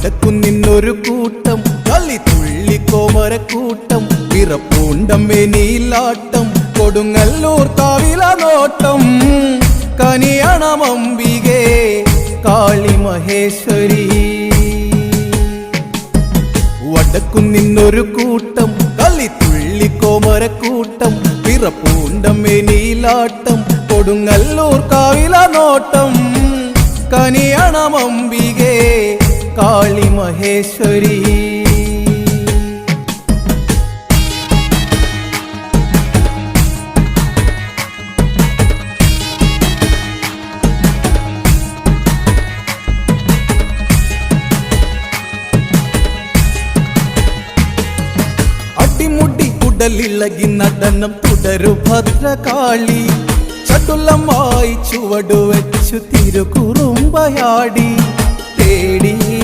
നടക്കുന്നിന്നൊരു കൂട്ടം കളി തുള്ളി കോമരക്കൂട്ടം. വിറപ്പൂണ്ടം വെനിയിലാട്ടം കൊടുങ്ങല്ലൂർ താവില നോട്ടം മമ്പികേ കാളി മഹേശ്വരി. വടക്കുന്നിന്നൊരു കൂട്ടം കളി തുള്ളി കോമരക്കൂട്ടം. പിറപ്പൂണ്ടം വെനിയിലാട്ടം കൊടുങ്ങല്ലൂർ കാവില നോട്ടം മമ്പികേ ಕಾಳಿ ಮಹೇಶ್ವರಿ ಗಿನ್ನ ತನ್ನ ಪುಡರು ಭದ್ರಕಾಳಿ ಚಟುಲಮಾಯಿ ಚುವಡು ಹೆಚ್ಚು ತಿರುಕುರುಂಬಯಾಡಿ ತೇಡಿ